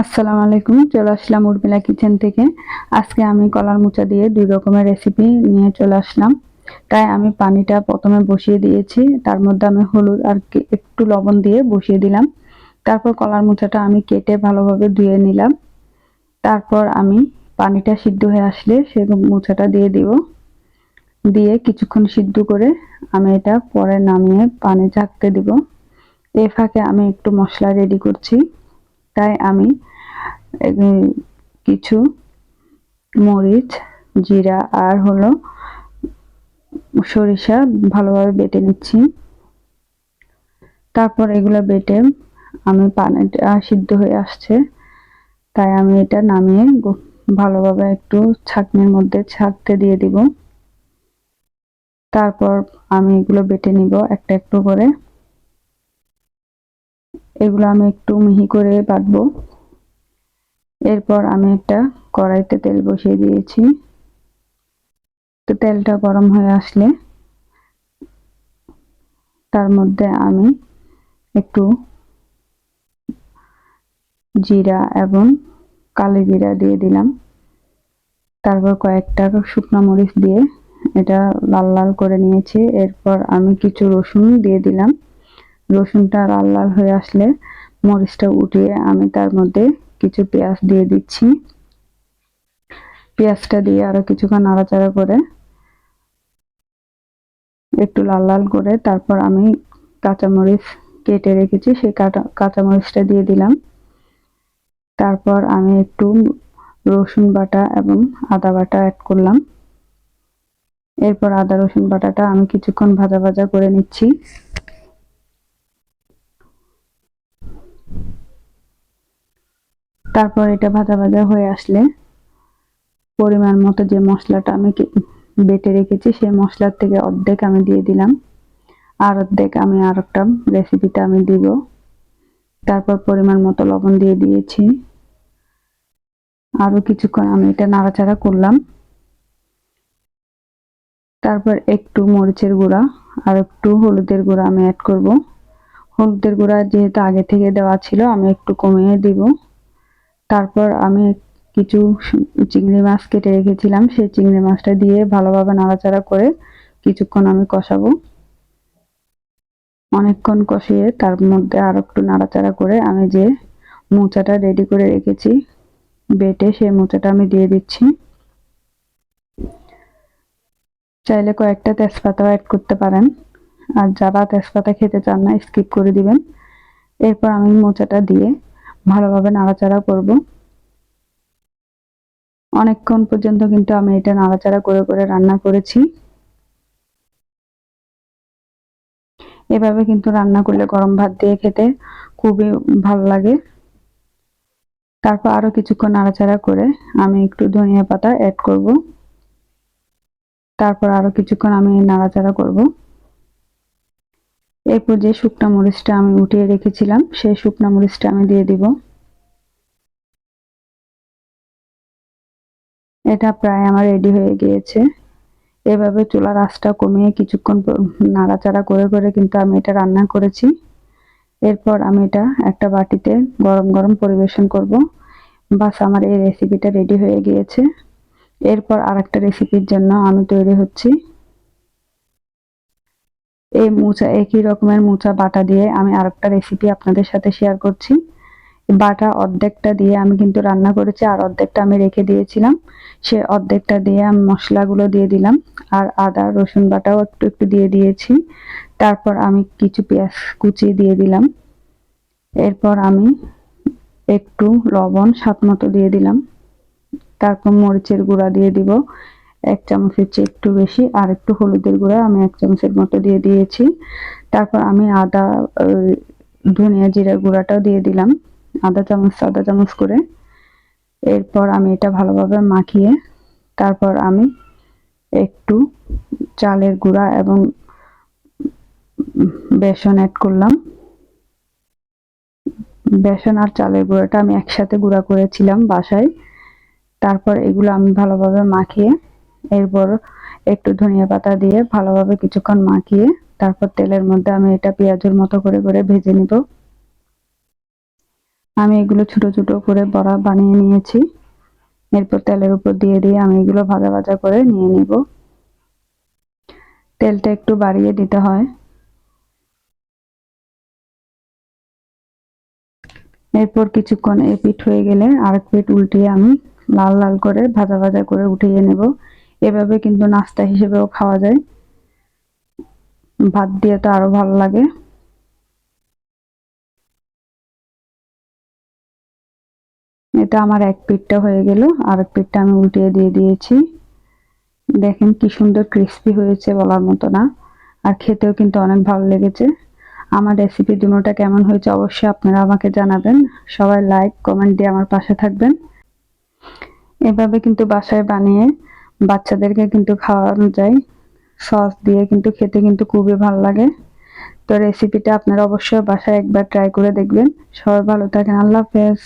আসসালামু আলাইকুম, চলে আসলাম উর্মিলা কিচেন থেকে। আজকে আমি কলার মোচা দিয়ে দুই রকমের রেসিপি নিয়ে চলে আসলাম। তাই আমি পানিটা প্রথমে বসিয়ে দিয়েছি, তার মধ্যে আমি হলুদ আর একটু লবণ দিয়ে বসিয়ে দিলাম। তারপর কলার মোচাটা আমি কেটে ভালোভাবে ধুয়ে নিলাম। তারপর আমি পানিটা সিদ্ধ হয়ে আসলে সে মোচাটা দিয়ে দিব। দিয়ে কিছুক্ষণ সিদ্ধ করে আমি এটা পরে নামিয়ে পানি ঝাঁকতে দিব। এ ফাঁকে আমি একটু মশলা রেডি করছি। তাই আমি কিছু মরিচ, জিরা আর হলো সরিষা ভালোভাবে বেটে নিচ্ছি। তারপর এগুলো বেটে আমি পানিটা সিদ্ধ হয়ে আসছে। তাই আমি এটা নামিয়ে ভালোভাবে একটু ছাকনির মধ্যে ছাকতে দিয়ে দিব। তারপর আমি এগুলো বেটে নিব একটা একটু করে। এগুলো আমি একটু মিহি করে বাটবো। এরপর আমি একটা কড়াইতে তেল বসিয়ে দিয়েছি। তো তেলটা গরম হয়ে আসলে তার মধ্যে আমি একটু জিরা এবং কালি জিরা দিয়ে দিলাম। তারপর কয়েকটা শুকনো মরিচ দিয়ে এটা লাল লাল করে নিয়েছি। এরপর আমি কিছু রসুন দিয়ে দিলাম। রসুনটা লাল লাল হয়ে আসলে মরিচটা উঠিয়ে আমি তার মধ্যে কিছু পেঁয়াজ দিয়ে দিচ্ছি। পেঁয়াজটা দিয়ে আরও কিছুক্ষণ নাড়াচাড়া করে একটু লাল লাল করে তারপর আমি কাঁচামরিচ কেটে রেখেছি, সেই কাঁচা কাঁচামরিচটা দিয়ে দিলাম। তারপর আমি একটু রসুন বাটা এবং আদা বাটা অ্যাড করলাম। এরপর আদা রসুন বাটাটা আমি কিছুক্ষণ ভাজা ভাজা করে নিচ্ছি। তারপর এটা ভাজা ভাজা হয়ে আসলে পরিমাণ মতো যে মশলাটা আমি বেটে রেখেছি, সেই মশলার থেকে অর্ধেক আমি দিয়ে দিলাম। আর অর্ধেক আমি আর একটা রেসিপিতে আমি দিব। তারপর পরিমাণ মতো লবণ দিয়ে দিয়েছি। আরও কিছুক্ষণ আমি এটা নাড়াচাড়া করলাম। তারপর একটু মরিচের গুঁড়া আর একটু হলুদের গুঁড়া আমি অ্যাড করব। হলুদের গুঁড়া যেহেতু আগে থেকে দেওয়া ছিল, আমি একটু কমিয়ে দিব। তারপর আমি কিছু চিংড়ি মাছ কেটে রেখেছিলাম। সেই চিংড়ি মাছটা দিয়ে ভালোভাবে নাড়াচাড়া করে কিছুক্ষণ আমি কষাবো। অনেকক্ষণ কষিয়ে তার মধ্যে আর একটু নাড়াচাড়া করে আমি যে মোচাটা রেডি করে রেখেছি, বেটে সেই মোচাটা আমি দিয়ে দিচ্ছি। চাইলে কয়েকটা তেজপাতাও অ্যাড করতে পারেন। আর যারা তেজপাতা খেতে চান না স্কিপ করে দিবেন। এরপর আমি মোচাটা দিয়ে ভালোভাবে নাড়াচাড়া করব। অনেকক্ষণ পর্যন্ত কিন্তু আমি এটা নাড়াচাড়া করে করে রান্না করেছি। এভাবে কিন্তু রান্না করলে গরম ভাত দিয়ে খেতে খুবই ভালো লাগে। তারপর আরও কিছুক্ষণ নাড়াচাড়া করে আমি একটু ধনিয়া পাতা অ্যাড করব। তারপর আরও কিছুক্ষণ আমি নাড়াচাড়া করব। এরপর যে শুকনা মরিচটা আমি উঠিয়ে রেখেছিলাম, সেই শুকনা মরিচটা আমি দিয়ে দিব। এটা প্রায় আমার রেডি হয়ে গিয়েছে। এভাবে চুলার আঁচটা কমিয়ে কিছুক্ষণ নাড়াচাড়া করে করে কিন্তু আমি এটা রান্না করেছি। এরপর আমি এটা একটা বাটিতে গরম গরম পরিবেশন করব। বাস আমার এই রেসিপিটা রেডি হয়ে গিয়েছে। এরপর আরেকটা রেসিপির জন্য আমি তৈরি হচ্ছি। এই মোচা, একই রকমের মোচা বাটা দিয়ে আমি আরেকটা রেসিপি আপনাদের সাথে শেয়ার করছি। বাটা অর্ধেকটা দিয়ে আমি কিন্তু রান্না করেছি, আর অর্ধেকটা আমি রেখে দিয়েছিলাম। সে অর্ধেকটা দিয়ে আমি মশলাগুলো দিয়ে দিলাম, আর আদা, রসুন বাটাও একটু একটু দিয়ে দিয়েছি। তারপর আমি কিছু পেঁয়াজ কুচিয়ে দিয়ে দিলাম। এরপর আমি একটু লবণ স্বাদ মতো দিয়ে দিলাম। তারপর মরিচের গুঁড়া দিয়ে দিব। এক চামচের চেয়ে একটু বেশি, আর একটু হলুদের গুঁড়া আমি এক চামচের মতো দিয়ে দিয়েছি। তারপর আমি আদা ধনিয়া জিরার গুঁড়াটাও দিয়ে দিলাম আধা চামচ আধা চামচ করে। এরপর আমি এটা ভালোভাবে মাখিয়ে, তারপর আমি একটু চালের গুঁড়া এবং বেসন অ্যাড করলাম। বেসন আর চালের গুঁড়াটা আমি একসাথে গুঁড়া করেছিলাম বাসায়। তারপর এগুলো আমি ভালোভাবে মাখিয়ে এরপর একটু ধনিয়া পাতা দিয়ে ভালোভাবে কিছুক্ষণ মাখিয়ে তারপর তেলের মধ্যে আমি এটা পেঁয়াজের মতো করে করে ভেজে নিব। আমি এগুলো ছোট ছোট করে বড়া বানিয়ে নিয়েছি। এরপর তেলের উপর দিয়ে দিয়ে আমি এগুলো ভাজা ভাজা করে নিয়ে নিব। তেলটা একটু বাড়িয়ে দিতে হয়। এরপর কিছুক্ষণ এই পিঠ হয়ে গেলে আরেক পিঠ উল্টিয়ে আমি লাল লাল করে ভাজা ভাজা করে উঠিয়ে নেব। এভাবে কিন্তু নাস্তা হিসেবেও খাওয়া যায়। ভাত দিয়ে তো আরও ভালো লাগে। এটা আমার এক পিঠটা হয়ে গেল আর এক পিঠটা আমি উল্টিয়ে দিয়ে দিয়েছি। দেখেন কি সুন্দর ক্রিস্পি হয়েছে বলার মতো না, আর খেতেও কিন্তু অনেক ভালো লেগেছে। আমার রেসিপি দুটোটা কেমন হয়েছে অবশ্যই আপনারা আমাকে জানাবেন। সবাই লাইক কমেন্ট দিয়ে আমার পাশে থাকবেন। এভাবে কিন্তু বাসায় বানিয়ে বাচ্চাদেরকে কিন্তু খাওয়ানো যায়। সস দিয়ে কিন্তু খেতে কিন্তু খুবই ভালো লাগে। তো রেসিপিটা আপনারা অবশ্যই বাসায় একবার ট্রাই করে দেখবেন। সবাই ভালো থাকেন। আল্লাহ হাফেজ।